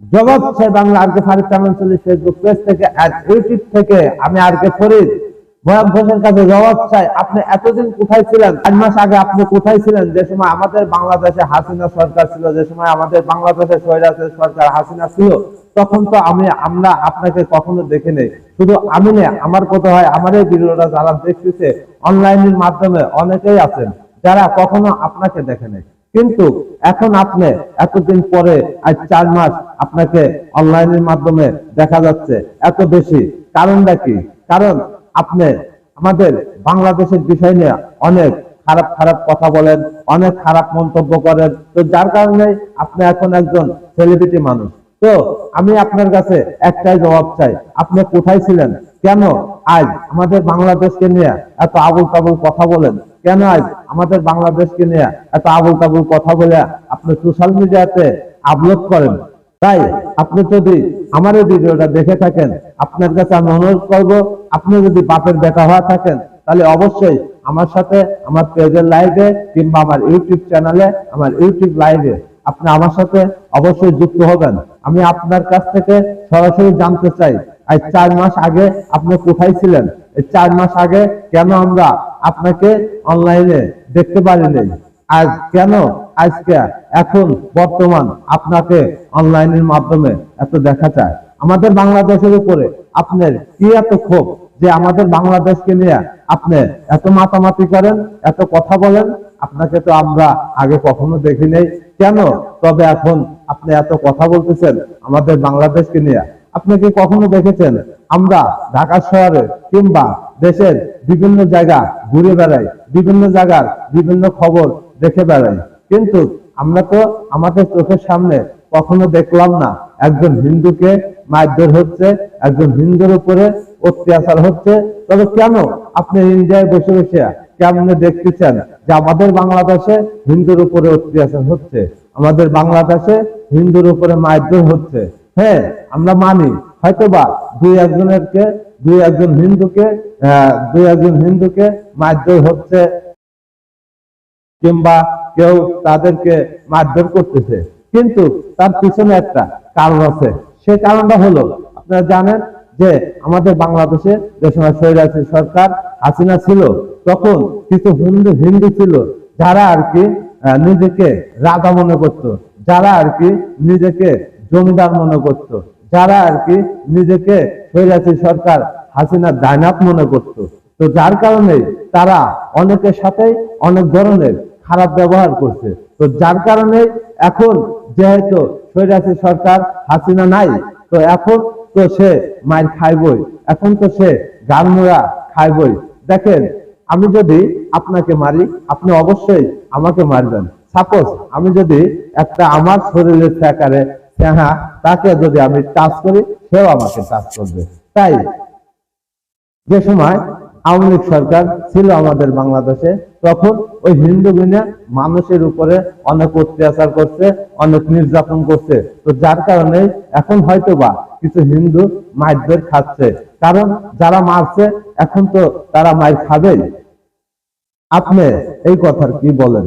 জবাব চাই বাংলা আর কে ফারিদ চামানচল্লিশ ফেসবুক পেজ থেকে আর ইউটিউব থেকে আমি আর কে ফরিদ ভয়াব ঘোষের কাছে জবাব চাই, আপনি এতদিন কোথায় ছিলেন? চার মাস আগে আপনি কোথায় ছিলেন? যে সময় আমাদের বাংলাদেশে হাসিনা সরকার ছিল, যে সময় আমাদের বাংলাদেশে স্বৈরাচার সরকার হাসিনা ছিল, তখন তো আমি, আমরা আপনাকে কখনো দেখি নেই। শুধু আমি না আমার কথা হয়, আমার এই ভিডিওটা যারা দেখতেছে অনলাইনের মাধ্যমে অনেকেই আছেন, যারা কখনো আপনাকে দেখে নেই। কিন্তু এখন আপনি এতদিন পরে, আজ চার মাস আপনাকে অনলাইনের মাধ্যমে দেখা যাচ্ছে এত বেশি। কারণটা কি? কারণ আপনি আমাদের বাংলাদেশের বিষয় নিয়ে অনেক খারাপ খারাপ কথা বলেন, অনেক খারাপ মন্তব্য করেন। তো যার কারণে আপনি এখন একজন সেলিব্রিটি মানুষ। তো আমি আপনার কাছে একটাই জবাব চাই, আপনি কোথায় ছিলেন? কেন আজ আমাদের বাংলাদেশকে নিয়ে এত আবুল তাবুল কথা বলেন? কেন আজ আমাদের বাংলাদেশকে নিয়ে এত আবুল তাবুল কথা বলে আপনি সোশ্যাল মিডিয়াতে আপলোড করেন? তাই আপনি যদি আমার এই ভিডিওটা দেখে থাকেন, আপনার কাছে আমি অনুরোধ করব, আপনি যদি বাপের বেটা হয়ে থাকেন, তাহলে অবশ্যই আমার সাথে, আমার পেজের লাইভে কিংবা আমার ইউটিউব চ্যানেলে আমার ইউটিউব লাইভে আপনি আমার সাথে অবশ্যই যুক্ত হবেন। আমি আপনার কাছ থেকে সরাসরি জানতে চাই, আজ চার মাস আগে আপনি কোথায় ছিলেন? এই চার মাস আগে কেন আমরা আপনাকে অনলাইনে দেখতে পারিনি। আজ কেন? আজকে, এখন, বর্তমান আপনাকে অনলাইনের মাধ্যমে এত দেখা যায়। আমাদের বাংলাদেশের উপরে আপনার কি এত ক্ষোভ যে আমাদের বাংলাদেশকে নিয়ে আপনি এত মাতামাতি করেন, এত কথা বলেন? আপনাকে তো আমরা আগে কখনো দেখি নাই। কেন? তবে এখন আপনি এত কথা বলতেছেন আমাদের বাংলাদেশকে নিয়ে। আপনি কি কখনো দেখেছেন? আমরা ঢাকা শহরে কিংবা দেশের বিভিন্ন জায়গা ঘুরে বেড়াই বিভিন্ন জায়গার বিভিন্ন খবর দেখে বেড়াই কিন্তু আমরা তো আমাদের চোখের সামনে কখনো দেখলাম না একজন হিন্দুকে মারধর হচ্ছে, একজন হিন্দুর উপরে অত্যাচার হচ্ছে। তবে কেন আপনি ইন্ডিয়ায় বসে বসে কেমনে দেখতেছেন যে আমাদের বাংলাদেশে হিন্দুর উপরে অত্যাচার হচ্ছে, আমাদের বাংলাদেশে হিন্দুর উপরে মারধর হচ্ছে? হ্যাঁ আমরা মানি। হয়তোবা দুই একজনেরকে, দুই একজন হিন্দুকে দুই একজন হিন্দুকে মারধর হচ্ছে কিংবা কেউ তাদেরকে মারধর করতেছে। কিন্তু তার পিছনে একটা কারণ আছে। সে কারণটা হলো, আপনারা জানেন যে আমাদের বাংলাদেশে যে সময় স্বৈরাচারী সরকার হাসিনা ছিল, তখন কিছু হিন্দু হিন্দু ছিল, যারা আর কি নিজেকে রাজা মনে করত, যারা আর কি নিজেকে জমিদার মনে করত। যারা আর কি নিজেকে স্বৈরাচারী সরকার হাসিনা দায়নাপ মনে করত। তো যার কারণে তারা অনেকের সাথে অনেক ধরনের খারাপ ব্যবহার করছে। তো যার কারণে এখন যেহেতু স্বৈরাচারী সরকার হাসিনা নাই, তো এখন তো সে মার খাইবই। এখন তো সে গালমোড়া খাইবই। দেখেন, আমি যদি আপনাকে মারি, আপনি অবশ্যই আমাকে মারবেন। সাপোজ আমি যদি একটা আমার শরীরের ফ্যাকারে হ্যাঁ তাকে যদি আমি টাচ করি, সেও আমাকে টাচ করবে। তাই যে সময় আওয়ামী লীগ সরকার ছিল আমাদের বাংলাদেশে, তখন ওই হিন্দু বিনা মানুষের উপরে অনেক অত্যাচার করছে, অনেক নির্যাতন করছে। তো যার কারণে এখন হয়তো বা কিছু হিন্দু মারধর খাচ্ছে। কারণ যারা মারছে, এখন তো তারা মার খাবেই। আপনি এই কথার কি বলেন?